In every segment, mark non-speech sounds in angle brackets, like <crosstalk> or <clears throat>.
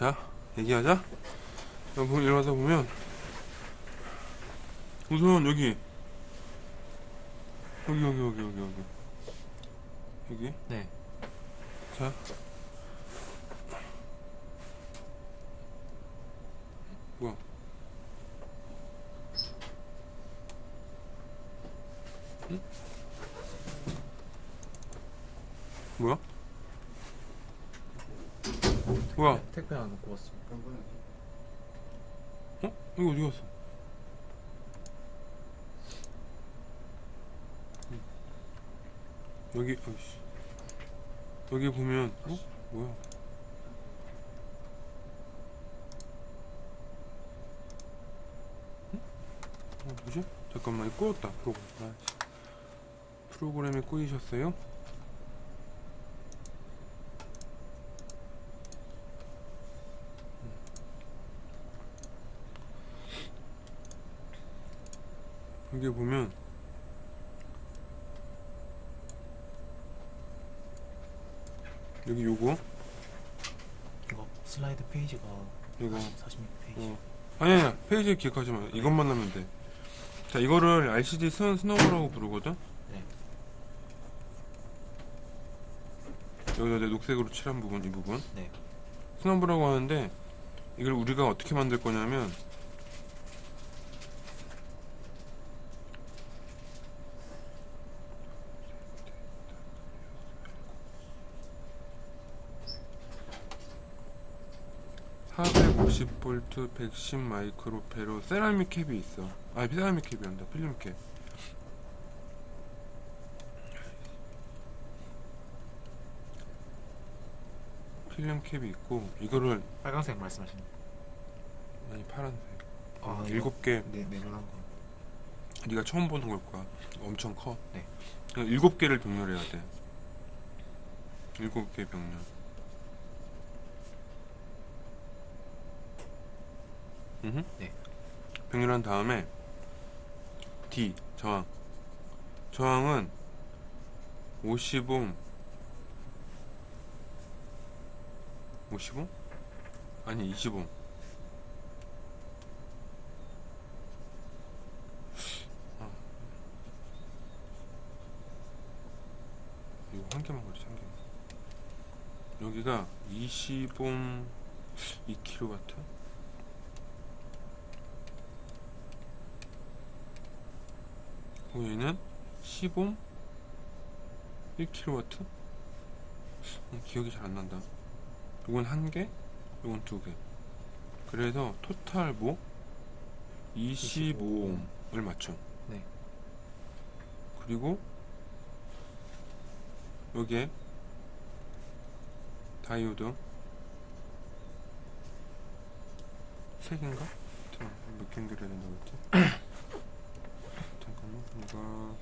자, 얘기하자. 여러분 일어나서 보면 우선 여기 여기 여기 여기 여기 여기 여기 네. 자 뭐야 응? 뭐야? 뭐야? 택배 하나 놓고 왔습니다. 어? 이거 어디 갔어? 음. 여기 어이씨 여기 보면 어? 뭐야? 응? 어 뭐지? 잠깐만 이거 꼬였다 프로그램 아이씨. 프로그램에 꼬이셨어요? 여기 보면 여기 요거 이거 슬라이드 페이지가 이거 46페이지. 어. 아니 아니야 페이지 기억하지 마 이것만 하면 돼자 이거를 RCD 스, 스노우라고 부르거든 네. 여기다 내 녹색으로 칠한 부분 이 부분 네. 스노우라고 하는데 이걸 우리가 어떻게 만들 거냐면 (450V 110 마이크로페로) 세라믹 캡이 있어. 아 세라믹 캡이란다. 필름 캡. 필름 캡이 있고 이거를 빨간색 말씀하시는. 아니 파란색. 아, 일곱 개. 네, 네모난 거. 네가 처음 보는 걸 거야. 엄청 커. 네. 그러니까 일곱 개를 병렬해야 돼. 일곱 개 병렬 음 네. 병렬한 다음에 D 저항 저항은 50옴 50옴? 아니 20옴 아. 이거 한 개만 걸리지 한 개. 여기가 20옴 2kW? 그리고 얘는 10옴 1kW? 음, 기억이 잘 안 난다. 이건 한 개, 이건 두 개. 그래서 토탈 뭐 25옴을 맞춰. 네. 그리고 여기에 다이오드 세 개인가? 몇 개인 그려야 된다고 했지? 잠깐만 이거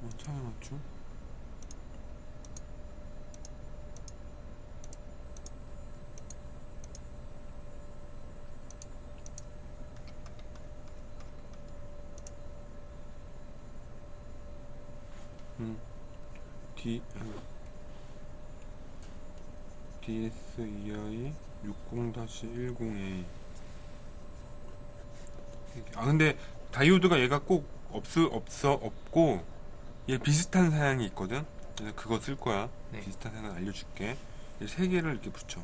뭐 차이 맞죠? 음, D, DSEI 60-10A 아 근데 다이오드가 얘가 꼭 없어 없어 없고 얘 비슷한 사양이 있거든? 그래서 그거 쓸 거야. 네. 비슷한 사양 알려줄게. 이세 개를 이렇게 붙여.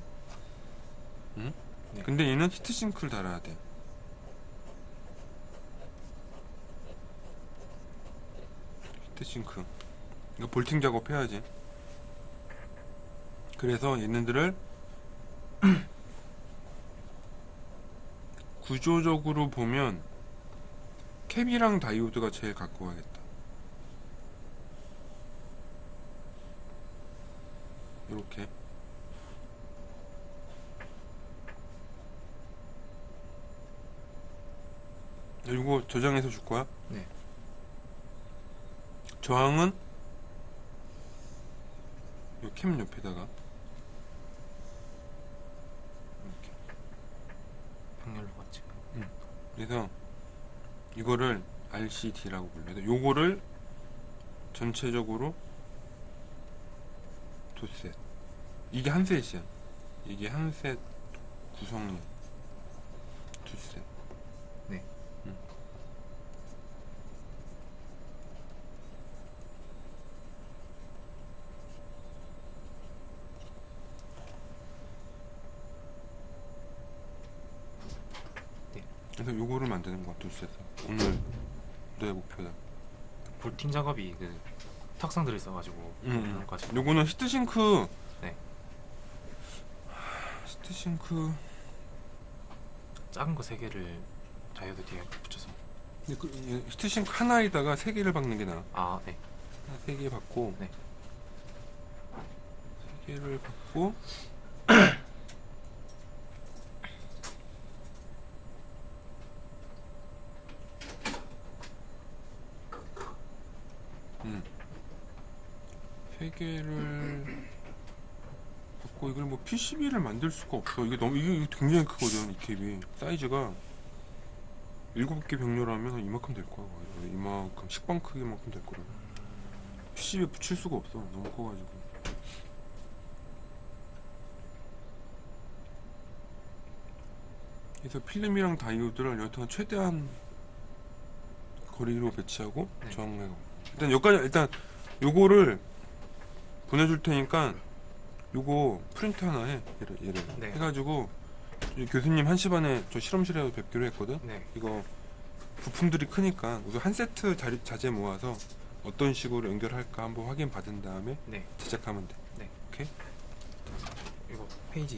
응? 네. 근데 얘는 히트 싱크를 달아야 돼. 히트 싱크 이거 볼팅 작업해야지 그래서 얘네들을 <clears throat> 구조적으로 보면 캡이랑 다이오드가 제일 갖고 가겠다 이렇게 이거 저장해서 줄 거야? 네. 저항은 요캠 옆에다가 이렇게 방열로 같이. 응. 그래서 이거를 RCD라고 불러요. 요거를 전체적으로 두 셋. 이게 한 셋이야. 이게 한 셋 구성이야. 두 셋. 네. 그래서 요거를 만드는 거야 두 셋. 오늘 내 목표다. 볼팅 작업이 그 탁상 들어있어가지고 음, 거지. 요거는 히트싱크. 네. 히트싱크. 작은 거 세 개를 다이어드 뒤에 붙여서. 근데 그이 히트싱크 하나에다가 세 개를 박는 게 나아. 아 네. 세개 받고 네. 세 개를 받고 음. 세 개를 받고 이걸 뭐 PCB를 만들 수가 없어. 이게 너무 이게 굉장히 크거든 이 캡이 사이즈가 일곱 개 병렬하면 한 이만큼 될 거야. 거의. 이만큼 식빵 크기만큼 될 거야. PCB에 붙일 수가 없어. 너무 커가지고. 그래서 필름이랑 다이오드를 여튼 최대한 거리로 배치하고 네. 저항하고 일단 여기까지 일단 요거를 보내줄 테니까 요거 프린트 하나 해 얘를 얘를 네. 해가지고 이 교수님 1시 반에 저 실험실에 뵙기로 했거든 네. 이거 부품들이 크니까 우선 한 세트 자리, 자재 모아서 어떤 식으로 연결할까 한번 확인 받은 다음에 네. 제작하면 돼. 이거 페이지